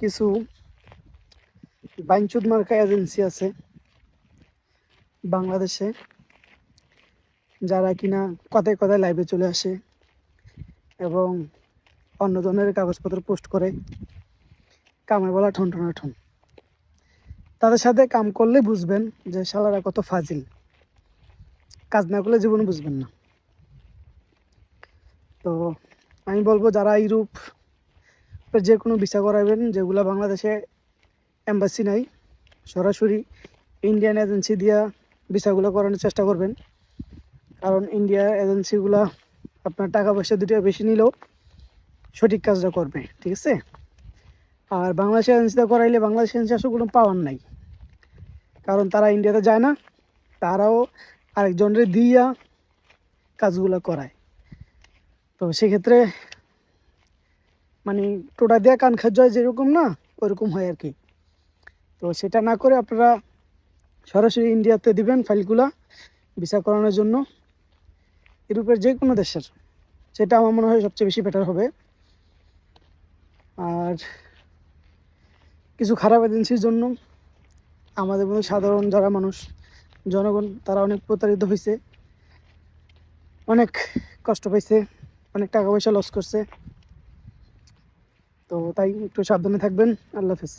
কিছু বাইনচুদ মার্কা এজেন্সি আছে বাংলাদেশে, যারা কিনা কথায় কথায় লাইভে চলে আসে এবং অন্যজনের কাগজপত্র পোস্ট করে, কামে বলা ঠন ঠন ঠন। তাদের সাথে কাম করলে বুঝবেন যে শালারা কত ফাজিল। কাজ না করলে জীবনে বুঝবেন না। তো আমি বলব, যারা ইউরোপ যে কোনো ভিসা করাবেন, যেগুলো বাংলাদেশে এম্বাসি নাই, সরাসরি ইন্ডিয়ান এজেন্সি দিয়া ভিসাগুলো করানোর চেষ্টা করবেন। কারণ ইন্ডিয়া এজেন্সিগুলো আপনার টাকা পয়সা দুটো বেশি নিলেও সঠিক কাজটা করবে, ঠিক আছে? আর বাংলাদেশ এজেন্সিতে করাইলে বাংলাদেশ এজেন্সি আসলে কোনো পাওয়ার নাই। কারণ তারা ইন্ডিয়াতে যায় না, তারাও আরেকজনের দিয়া কাজগুলো করায়। তো সেক্ষেত্রে মানে টোটা দেওয়া কান খাদ্য হয় যেরকম না, ওরকম হয় আর কি। তো সেটা না করে আপনারা সরাসরি ইন্ডিয়াতে দিবেন ফাইলগুলা ভিসা করানোর জন্য। ইউরোপের যে কোনো দেশের, সেটা আমার মনে হয় সবচেয়ে বেশি বেটার হবে। আর কিছু খারাপ এজেন্সির জন্য আমাদের মতো সাধারণ যারা মানুষ, জনগণ, তারা অনেক প্রতারিত হয়েছে অনেক কষ্ট পাইছে, অনেক টাকা পয়সা লস করছে। তো তাই একটু সাবধানে থাকবেন। আল্লাহ হাফেজ।